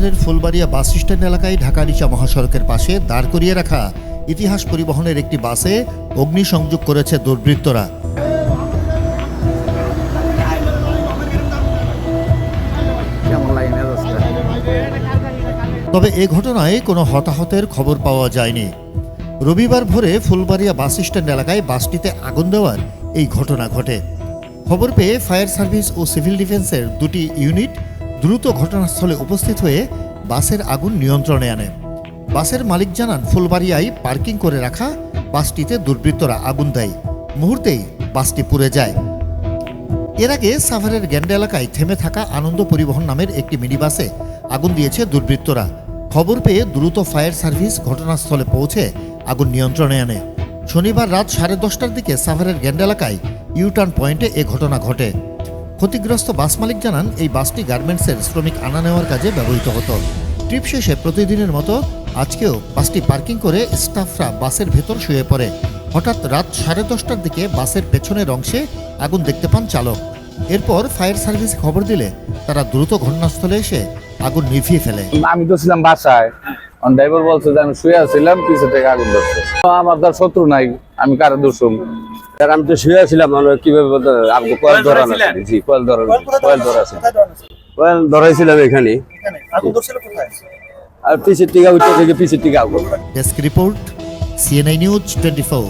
সাভারের Phulbaria bus stand এলাকায় ঢাকা রিচা মহাসড়কের পাশে দাঁড় করিয়ে রাখা ইতিহাস পরিবহনের একটি বাসে অগ্নিসংযোগ করেছে দুর্বৃত্তরা। তবে এ ঘটনায় কোনো হতাহতের খবর পাওয়া যায়নি। রবিবার ভোরে ফুলবাড়িয়া বাস স্ট্যান্ড এলাকায় বাসটিতে আগুন দেওয়ার এই ঘটনা ঘটে। খবর পেয়ে ফায়ার সার্ভিস ও সিভিল ডিফেন্সের দুটি ইউনিট দ্রুত ঘটনাস্থলে উপস্থিত হয়ে বাসের আগুন নিয়ন্ত্রণে আনে। বাসের মালিক জানান, ফুলবাড়িয়ায় পার্কিং করে রাখা বাসটিতে দুর্বৃত্তরা আগুন দেয়। মুহূর্তেই বাসটি পুড়ে যায়। এর আগে সাভারের গ্যান্ডা এলাকায় থেমে থাকা আনন্দ পরিবহন নামের একটি মিনিবাসে আগুন দিয়েছে দুর্বৃত্তরা। খবর পেয়ে দ্রুত ফায়ার সার্ভিস ঘটনাস্থলে পৌঁছে আগুন নিয়ন্ত্রণে আনে। শনিবার রাত সাড়ে দশটার দিকে সাভারের গ্যান্ডা এলাকায় ইউটার্ন পয়েন্টে এ ঘটনা ঘটে। ক্ষতিগ্রস্ত বাস মালিক জানান, এই বাসটি গার্মেন্টসের শ্রমিক আনা নেওয়ার কাজে ব্যবহৃত হতো। ট্রিপ শেষে প্রতিদিনের মতো আজকেও বাসটি পার্কিং করে স্টাফরা বাসের ভেতর শুয়ে পড়ে। হঠাৎ রাত সাড়ে দশটার দিকে বাসের পেছনের অংশে আগুন দেখতে পান চালক। এরপর ফায়ার সার্ভিস খবর দিলে তারা দ্রুত ঘটনাস্থলে এসে আগুন নিভিয়ে ফেলে। আমি তো ছিলাম বাসায়। ড্রাইভার বলছে যে আমি শুয়ে আছিলাম, পিছে থেকে আগুন ধরছে। আমার তার শত্রু নাই। আমি কারও আর আমি তো শুয়ে ছিলাম মানে কীভাবে বলতে আপনি কয়েল ধরা জি কয়েল ধরা কয়েল ধরা আছে? কয়েল ধরাইছিলাম এখানে। আর পিছের টিকা উঠে থেকে পিছের টিকা desk report CNI news twenty four